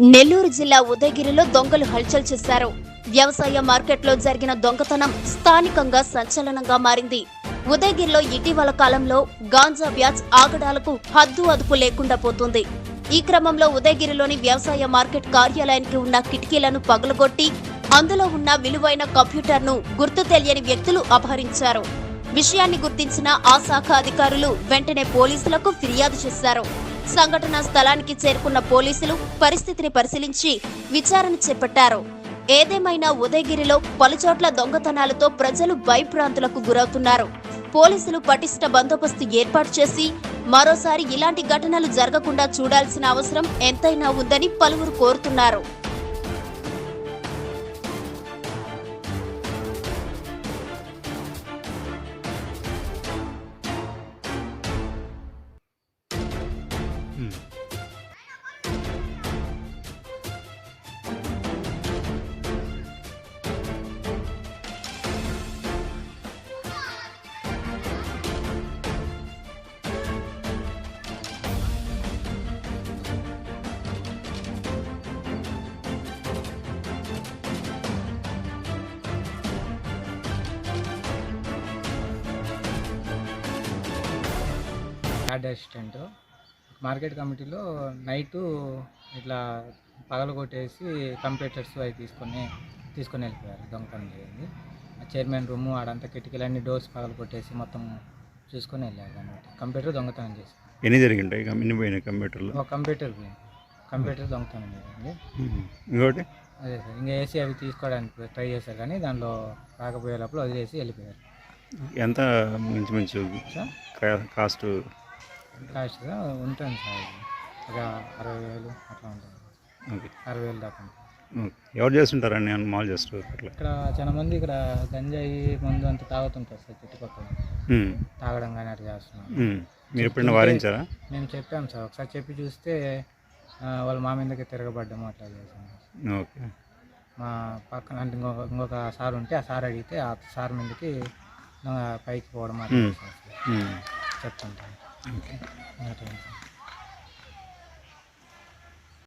నెల్లూరు జిల్లా ఉదయగిరిలో దొంగలు హల్చల్ చేశారు. వ్యవసాయ మార్కెట్లో జరిగిన దొంగతనం స్థానికంగా సంచలనంగా మారింది. ఉదయగిరిలో ఇటీవల కాలంలో గాంజా బ్యాచ్ ఆగడాలకు హద్దు అదుపు లేకుండా పోతుంది. ఈ క్రమంలో ఉదయగిరిలోని వ్యవసాయ మార్కెట్ కార్యాలయానికి ఉన్న కిటికీలను పగలగొట్టి అందులో ఉన్న విలువైన కంప్యూటర్ను గుర్తు తెలియని వ్యక్తులు అపహరించారు. విషయాన్ని గుర్తించిన ఆ శాఖ అధికారులు వెంటనే పోలీసులకు ఫిర్యాదు చేశారు. సంఘటనా స్థలానికి చేరుకున్న పోలీసులు పరిస్థితిని పరిశీలించి విచారణ చేపట్టారు. ఏదేమైనా ఉదయగిరిలో పలుచోట్ల దొంగతనాలతో ప్రజలు భయభ్రాంతులకు గురవుతున్నారు. పోలీసులు పటిష్ట బందోబస్తు ఏర్పాటు చేసి మరోసారి ఇలాంటి ఘటనలు జరగకుండా చూడాల్సిన అవసరం ఎంతైనా ఉందని పలువురు కోరుతున్నారు. యార్డ్ అసిస్టెంట్ మార్కెట్ కమిటీలో నైటు ఇట్లా పగలు కొట్టేసి కంప్యూటర్స్ అవి తీసుకొని తీసుకొని వెళ్ళిపోయారు. దొంగతనం చేయండి ఆ చైర్మన్ రూము ఆడంతా కిటికీలన్నీ డోర్స్ పగలు కొట్టేసి మొత్తం చూసుకొని వెళ్ళారు అనమాట. కంప్యూటర్ దొంగతనం చేసి ఎన్ని జరిగింటాయి? పోయినాయి కంప్యూటర్లు? ఒక కంప్యూటర్ పోయింది. కంప్యూటర్ దొంగతనం జరిగింది. మ్మ్. ఇంకోటి? అదే సార్ ఇంకా ఏసీ అవి తీసుకోవడానికి ట్రై చేశారు కానీ దానిలో రాకపోయే లోపల వదిలేసి వెళ్ళిపోయారు. ఎంత మించుమించు సార్? కా- కాస్ట్ కాస్ట్ ఉంటుంది సార్. ఒక అరవై వేలు అట్లా ఉంటుంది. ఓకే. అరవై వేలు దాకా. ఎవరు చేస్తుంటారని అని మాల్ చేస్తారు అట్లా? ఇక్కడ చాలా మంది ఇక్కడ గంజాయి మందు అంతా తాగుతుంటారు సార్ చుట్టుపక్కల. తాగడం కానీ అట్లా చేస్తున్నారు మ్మ్. మీరు ఎప్పుడైనా వారించారా? మేము చెప్పాం సార్. ఒకసారి చెప్పి చూస్తే వాళ్ళ మా మీదకి తిరగబడ్డం అట్లా చేసాం ఓకే. మా పక్కన అంటే ఇంకొక ఇంకొక సార్ ఉంటే ఆ సార్ అడిగితే ఆ సార్ మీదకి పైకి పోవడం అట్లా మ్మ్. చేసాం సార్